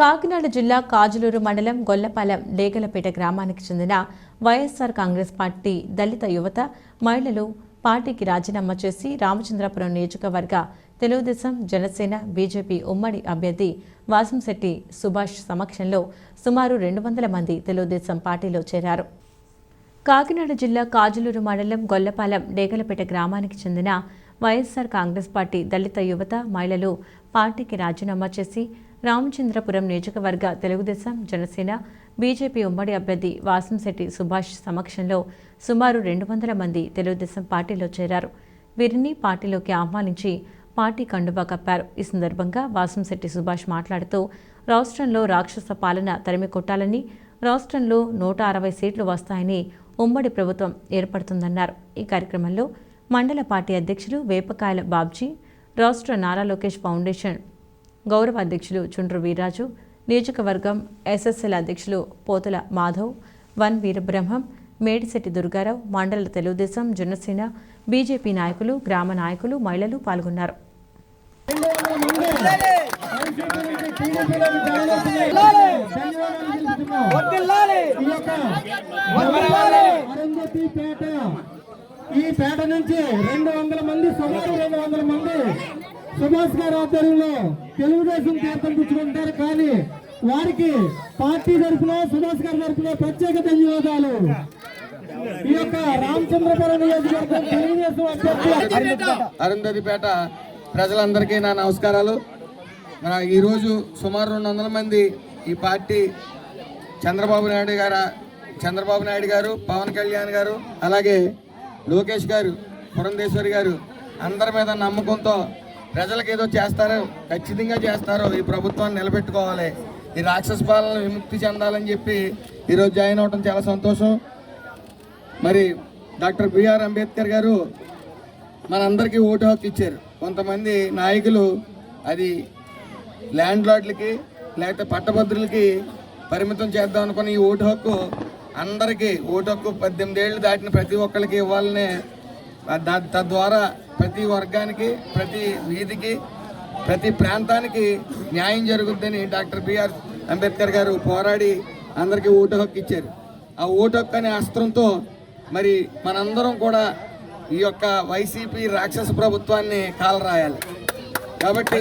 కాకినాడ జిల్లా కాజులూరు మండలం గొల్లపాలెం లేగలపేట గ్రామానికి చెందిన వైఎస్ఆర్ కాంగ్రెస్ పార్టీ దళిత యువత మహిళలు పార్టీకి రాజీనామా చేసి రామచంద్రపురం నియోజకవర్గ తెలుగుదేశం జనసేన బీజేపీ ఉమ్మడి అభ్యర్థి వాసంశెట్టి సుభాష్ సమక్షంలో సుమారు రెండు వందల మంది తెలుగుదేశం పార్టీలో చేరారు. కాకినాడ జిల్లా కాజులూరు మండలం గొల్లపాలెం డేగలపేట గ్రామానికి చెందిన వైఎస్ఆర్ కాంగ్రెస్ పార్టీ దళిత యువత మహిళలు పార్టీకి రాజీనామా చేసి రామచంద్రపురం నియోజకవర్గ తెలుగుదేశం జనసేన బీజేపీ ఉమ్మడి అభ్యర్థి వాసంశెట్టి సుభాష్ సమక్షంలో సుమారు రెండు వందల మంది తెలుగుదేశం పార్టీలో చేరారు. వీరిని పార్టీలోకి ఆహ్వానించి పార్టీ కండువా కప్పారు. ఈ సందర్భంగా వాసంశెట్టి సుభాష్ మాట్లాడుతూ రాష్ట్రంలో రాక్షస పాలన తరిమి కొట్టాలని రాష్ట్రంలో నూట అరవై సీట్లు వస్తాయని ఉమ్మడి ప్రభుత్వం ఏర్పడుతుందన్నారు. ఈ కార్యక్రమంలో మండల పార్టీ అధ్యక్షులు వేపకాయల బాబ్జీ రాష్ట్ర నారా లోకేష్ ఫౌండేషన్ గౌరవ అధ్యక్షులు చుండ్రు వీర్రాజు నియోజకవర్గం ఎస్ఎస్ఎల్ అధ్యక్షులు పోతుల మాధవ్ వన్ వీరబ్రహ్మం మేడిశెట్టి దుర్గారావు మండల తెలుగుదేశం జనసేన బీజేపీ నాయకులు గ్రామ నాయకులు మహిళలు పాల్గొన్నారు. ఈ పేట నుంచి రెండు వందల మంది సుమారు రెండు వందల మంది సుభాష్ గారి ఆధ్వర్యంలో తెలుగుదేశం తీర్థం పుచ్చుకుంటారు. కానీ వారికి పార్టీ తరఫున సుభాష్ గారి తరఫున ప్రత్యేక ధన్యవాదాలు. ఈ యొక్క రామచంద్రపురం నియోజకవర్గం తెలుగుదేశం అభ్యర్థి అరుంధతిపేట ప్రజలందరికీ నా నమస్కారాలు. మన ఈరోజు సుమారు రెండు వందల మంది ఈ పార్టీ చంద్రబాబు నాయుడు గారు చంద్రబాబు నాయుడు గారు పవన్ కళ్యాణ్ గారు అలాగే లోకేష్ గారు పురంధేశ్వరి గారు అందరి మీద నమ్మకంతో ప్రజలకు ఏదో చేస్తారో ఖచ్చితంగా చేస్తారో. ఈ ప్రభుత్వాన్ని నిలబెట్టుకోవాలి. ఈ రాక్షస పాలన విముక్తి చెందాలని చెప్పి ఈరోజు జాయిన్ అవడం చాలా సంతోషం. మరి డాక్టర్ బిఆర్ అంబేద్కర్ గారు మనందరికీ ఓటు హక్కు ఇచ్చారు. కొంతమంది నాయకులు అది ల్యాండ్ లార్డ్లకి లేకపోతే పట్టభద్రులకి పరిమితం చేద్దాం అనుకున్న ఈ ఓటు హక్కు అందరికీ ఓటు హక్కు పద్దెనిమిది ఏళ్ళు దాటిన ప్రతి ఒక్కరికి ఇవ్వాలనే తద్వారా ప్రతి వర్గానికి ప్రతి వీధికి ప్రతి ప్రాంతానికి న్యాయం జరుగుద్దని డాక్టర్ బిఆర్ అంబేద్కర్ గారు పోరాడి అందరికీ ఓటు హక్కు ఇచ్చారు. ఆ ఓటు హక్కు అనే అస్త్రంతో మరి మనందరం కూడా ఈ యొక్క వైసీపీ రాక్షస ప్రభుత్వాన్ని కాలరాయాలి. కాబట్టి